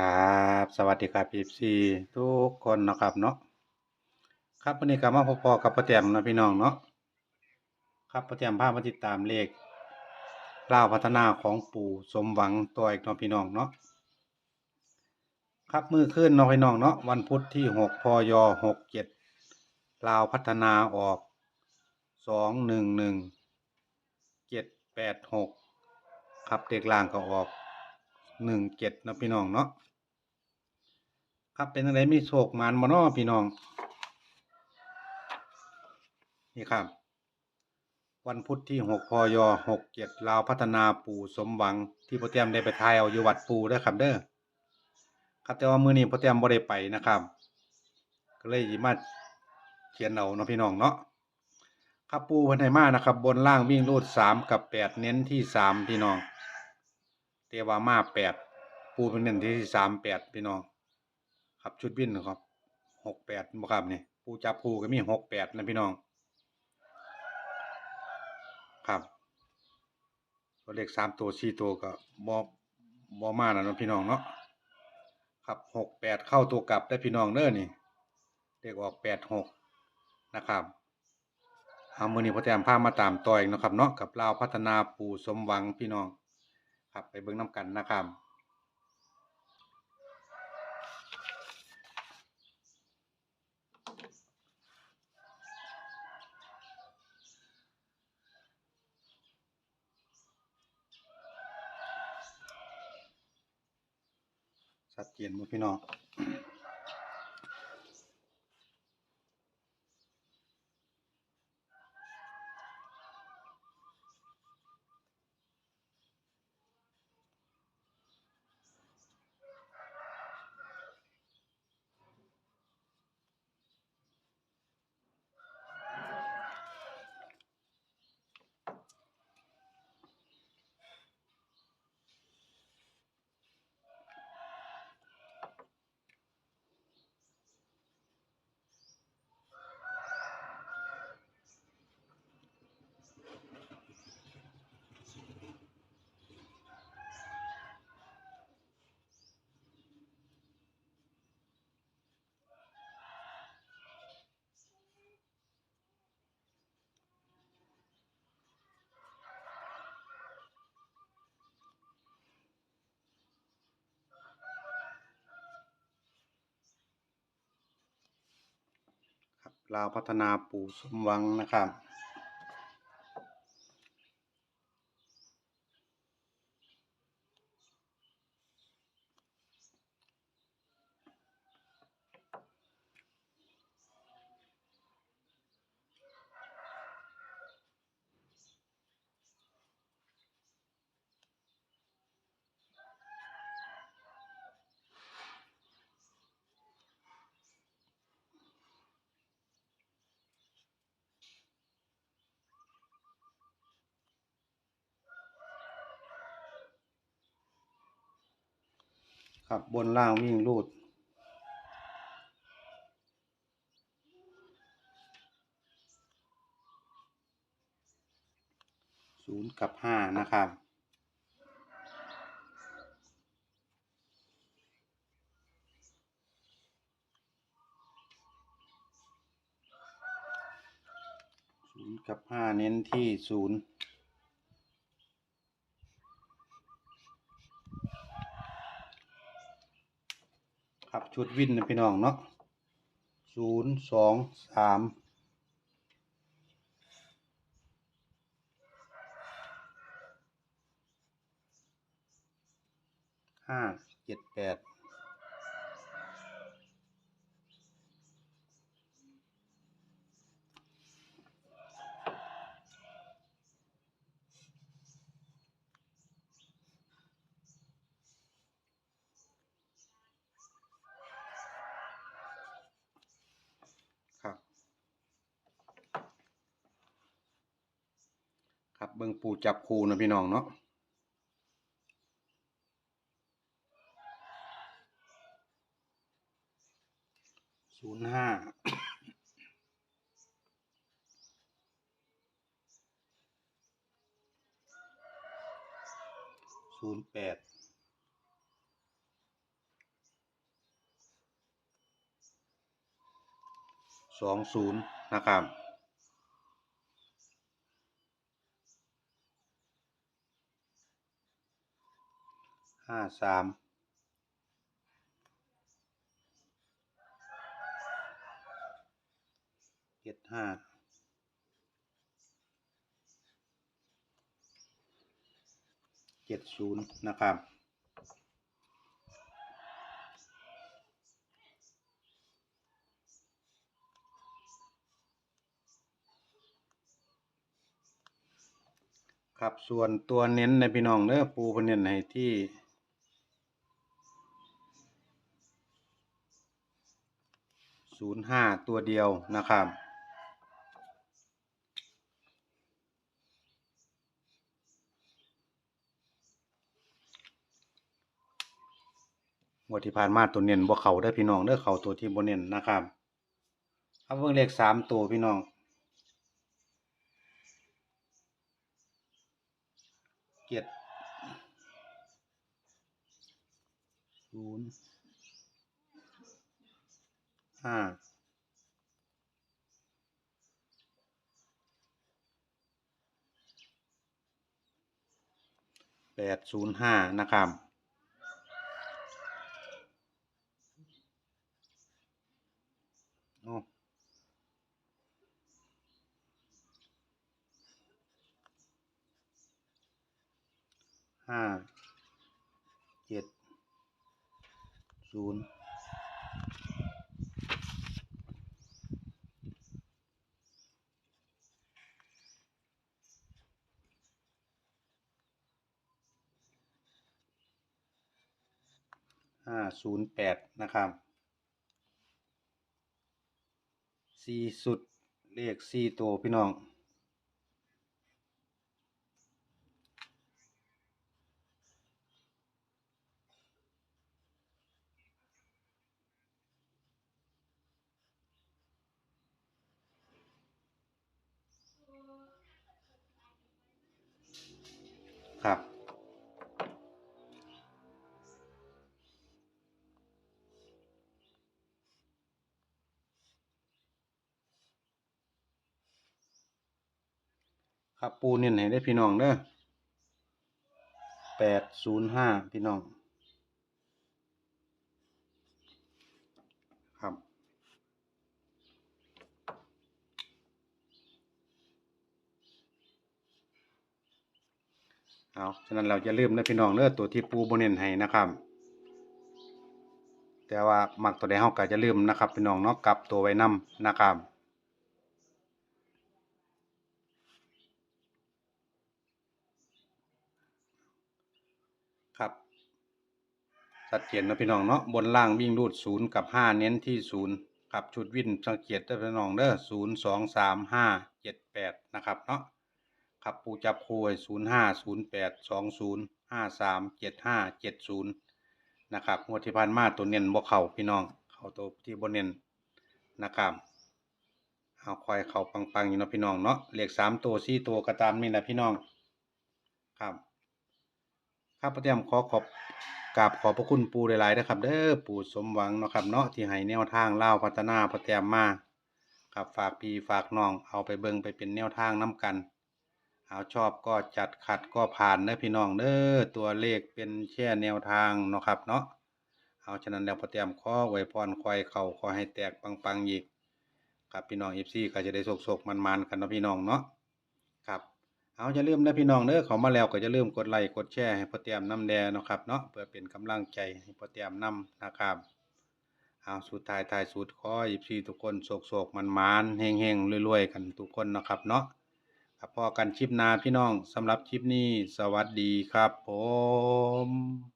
ครับสวัสดีครับ FC ทุกคนนะครับเนาะครับวันนี้ก็มาพบๆกับพ่อแต้มนะพี่น้องเนาะครับพ่อแต้มพามาติดตามเลขเล่าพัฒนาของปู่สมหวังตัวอีกเนาะพี่น้องเนาะครับมือขึ้นเนาะพี่น้องเนาะวันพุธที่6พย67ลาวพัฒนาออก211 786ครับเด็กล่างก็ออกหนึ่งเจ็ดนะพี่น้องเนาะ ครับเป็นอะไรมีโชคหมานบ่เนพี่น้อง นี่ครับ วันพุธที่หกพยหกเจ็ดลาวพัฒนาปู่สมหวังที่พ่อเตรียมได้ไปทายเอาอยู่วัดปู่ด้ครับเด้อครับแต่ว่ามือนี้พ่อเตรียมบ่ได้ไปนะครับ ก็เลยมาเขียนเอาเนาะพี่น้องเนาะครับปู่เพิ่นให้มานะครับ บนล่างวิ่งรูดสามกับแปดเน้นที่สามพี่น้องเตว่ามาแปดปูเป็นเน้นที่สามแปดพี่น้อง ครับชุดวินนะครับหกแปดบ่ครับนี่ปูจับปูก็มีหกแปดนะพี่น้อง ครับตัวเลขสามตัวสี่ตัวก็บ่บ่มาแล้วนะพี่น้องเนาะครับหกแปดเข้าตัวกลับได้พี่น้องเด้อนี่เลขออกแปดหกนะครับเอามือนี้พ่อแต้มพามาตามต่ออีกเนาะครับเนาะกับลาวพัฒนาปู่สมหวังพี่น้อง ครับไปเบิ่งน้ำกันนะครับ ชัด เจนมั้พี่น้อง ลาวพัฒนาปู่สมหวังนะครับ ครับบนล่างวิ่งรูด ศูนย์กับห้านะครับ ศูนย์กับห้าเน้นที่ศูนย์ ครับ ชุดวินนะพี่น้องเนาะศูนย์สองสามห้าเจ็ดแปด เบิ่งปูจับคูนะพี่น้องเนาะศูนย์ห้าศูนย์แปดสองศูนย์นะครับ สามเจ็ดห้าเจ็ดศูนย์นะครับครับส่วนตัวเน้นในพี่น้องเด้อปูเพิ่นเน้นให้ที่ ศูนย์ห้าตัวเดียวนะครับ งวดที่ผ่านมาตัวเน้นบ่เข้าเด้พี่น้องเด้อเข้าตัวที่บ่เน้นนะครับเอาเบิ่งเลขสามตัวพี่น้องเจ็ดศูนย์ ห้าแปดศูนย์ห้านะครับ ห้า เจ็ด ศูนย์ ห้าศูนย์แปดนะครับสี่สุดเลขสี่ตัวพี่น้องครับ ครับปูเน้นให้ได้พี่น้องเด้อแปดศูนย์ห้าพี่น้อง ครับ เอา ฉะนั้นเราจะลืมนะพี่น้องเด้อตัวที่ปูบนเน้นให้นะครับ แต่ว่าหมักตัวใดเฮาก็จะลืมนะครับ พี่น้องเนาะกลับตัวไว้นํนะครับ ชัดเจนเนาะพี่น้องเนาะบนล่างวิ่งรูดศูนย์กับห้าเน้นที่ศูนย์ครับชุดวิ่นสังเกตได้พี่น้องเด้อศูนย์สองสามห้าเจ็ดแปดนะครับเนาะครับปูจับคู่ศูนย์ห้าศูนย์แปดสองศูนย์ห้าสามเจ็ดห้าเจ็ดศูนย์นะครับงวดที่ผ่านมาตัวเน้นบ่เข่าพี่น้องเข้าตัวที่บ่เน้นนะครับเอาคอยเข่าปังๆอยู่นะพี่น้องเนาะเลขสามตัวสี่ตัวก็ตามนี่แหละพี่น้องครับครับพระเตรียมขอขอบ กราบขอบพระคุณปูหลายๆนะครับ เด้อปู่สมหวังเนาะครับเนาะที่ให้แนวทางเล่าพัฒนาพระเตรียมมาครับฝากพี่ฝากน้องเอาไปเบิ่งไปเป็นแนวทางน้กัน เอาชอบก็จัดขัดก็ผ่านเด้อพี่น้องเด้อตัวเลขเป็นแค่แนวทางเนาะครับเนาะเอาฉะนั้นแล้วพระเตรียมข้อไว้พรคอยเขาขอให้แตกปังๆอีกครับพี่น้องเอฟซีก็จะได้โศกๆมันๆกันเนาะพี่น้องเนาะ เอาอย่าลืมนะพี่น้องเด้อเขามาแล้วก็อย่าลืมกดไลค์กดแชร์ให้พ่อเตรียมน้ำแดงเนาะครับเนาะเพื่อเป็นกำลังใจให้พ่อเตรียมน้ำนะครับเอาสุดท้ายท้ายสุดขออีพีทุกคนโศกโศกมันมานเฮงเฮงๆรวยๆกันทุกคนนะครับเนาะครับพอกันชิปนาพี่น้องสำหรับคลิปนี้ สวัสดีครับผม